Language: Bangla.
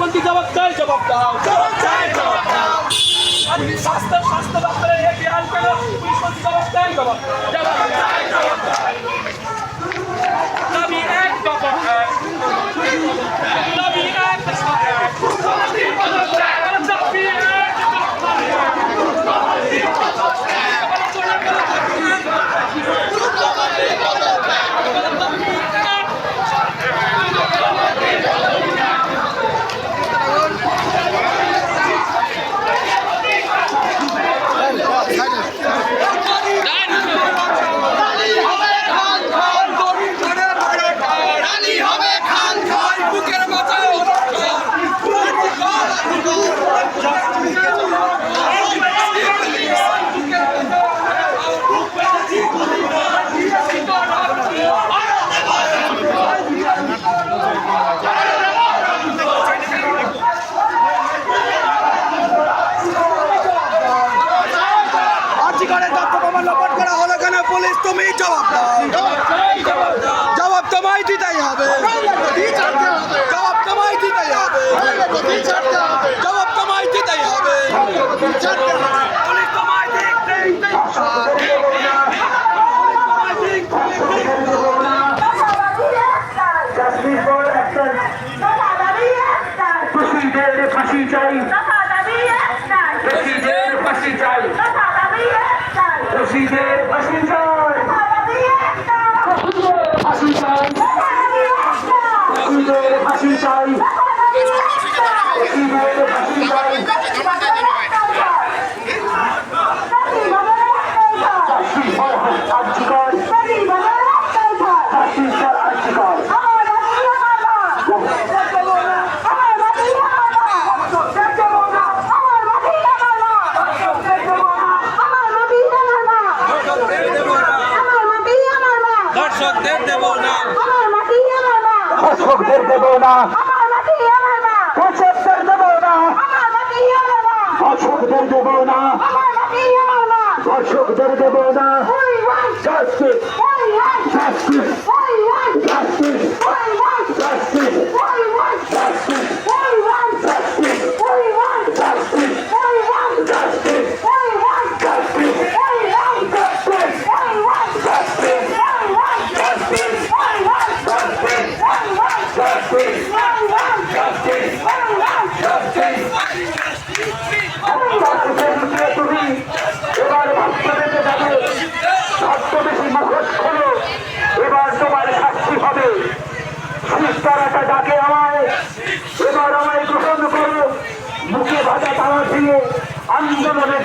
মন্ত্রী জবাব চাই, জবাব দাও, জবাব চাই, জবাব দাও। স্বাস্থ্য স্বাস্থ্য দপ্তরের এই বিহার পুলিশ মন্ত্রী জবাব চাই, জবাব জবাব করে তথ্য প্রমাণ লোপাট করা হলো কেন পুলিশ তুমি জবাব জবাব তোমায় দিতেই হবে। জবাব তোমায় দিতেই হবে। জবাব তোমায় দিতেই হবে দোষীদের ফাঁসি চাই ফাঁসি চাই দোষীদের ফাঁসি চাই। ফাঁসি চাই হয় আর্যিকর চাষি হয় আর্যিকর দর্শকদের দেব না দর্শকদের দেব না। দর্শকদের দেব না। দর্শকদের দেব না। দর্শকদের দেব না justice. Justice. Justice. Justice. Justice justice justice justice তুমি এবার ভাবতে পেতে যাবে ছদ্মবেশী মুখোশ খোলো এবার তোমার শাস্তি হবে শিষ্টারাটা ডাকে আমায় এবার আমায় গ্রহণ করো। মুখে ভাজা তারা দিয়ে আন্দোলনে